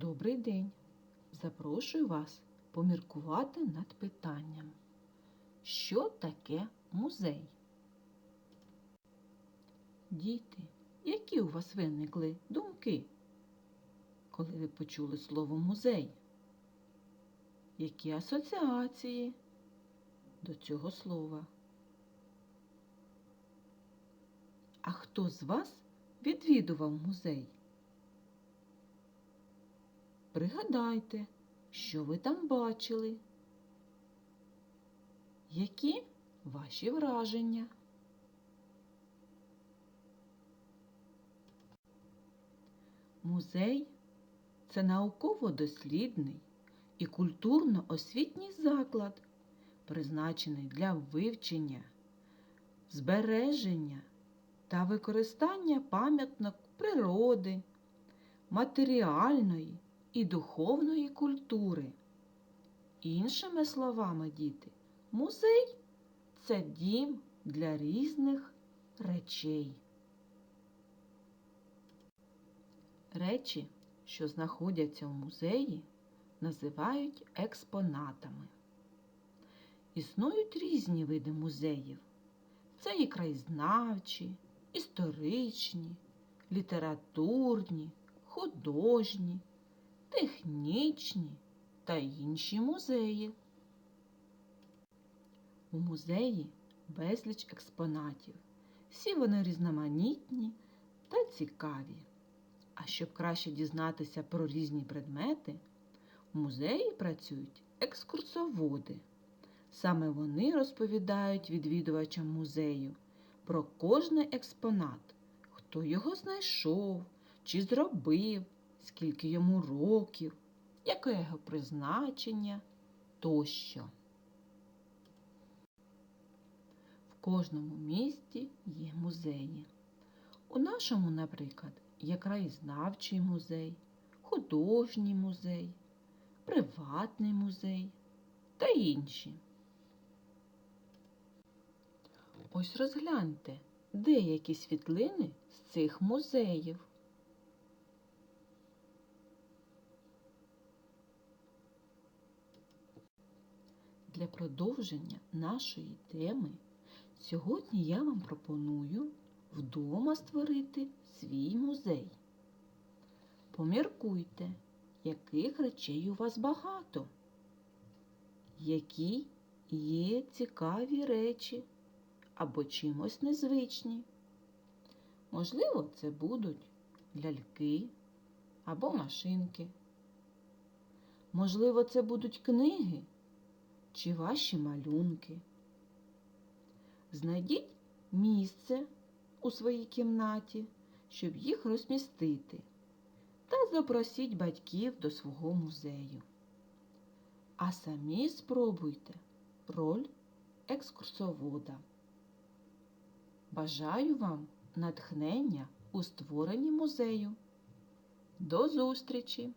Добрий день! Запрошую вас поміркувати над питанням. Що таке музей? Діти, які у вас виникли думки, коли ви почули слово музей? Які асоціації до цього слова? А хто з вас відвідував музей? Пригадайте, що ви там бачили. Які ваші враження? Музей це науково-дослідний і культурно-освітній заклад, призначений для вивчення, збереження та використання пам'яток природи, матеріальної і духовної культури. Іншими словами, діти, музей це дім для різних речей. Речі, що знаходяться в музеї, називають експонатами. Існують різні види музеїв. Це і краєзнавчі, історичні, літературні, художні, технічні та інші музеї. У музеї безліч експонатів. Всі вони різноманітні та цікаві. А щоб краще дізнатися про різні предмети, в музеї працюють екскурсоводи. Саме вони розповідають відвідувачам музею про кожний експонат, хто його знайшов чи зробив, скільки йому років, яке його призначення тощо. В кожному місті є музеї. У нашому, наприклад, є краєзнавчий музей, художній музей, приватний музей та інші. Ось розгляньте деякі світлини з цих музеїв. Для продовження нашої теми сьогодні я вам пропоную вдома створити свій музей. Поміркуйте, яких речей у вас багато, які є цікаві речі або чимось незвичні. Можливо, це будуть ляльки або машинки. Можливо, це будуть книги чи ваші малюнки. Знайдіть місце у своїй кімнаті, щоб їх розмістити, та запросіть батьків до свого музею. А самі спробуйте роль екскурсовода. Бажаю вам натхнення у створенні музею. До зустрічі!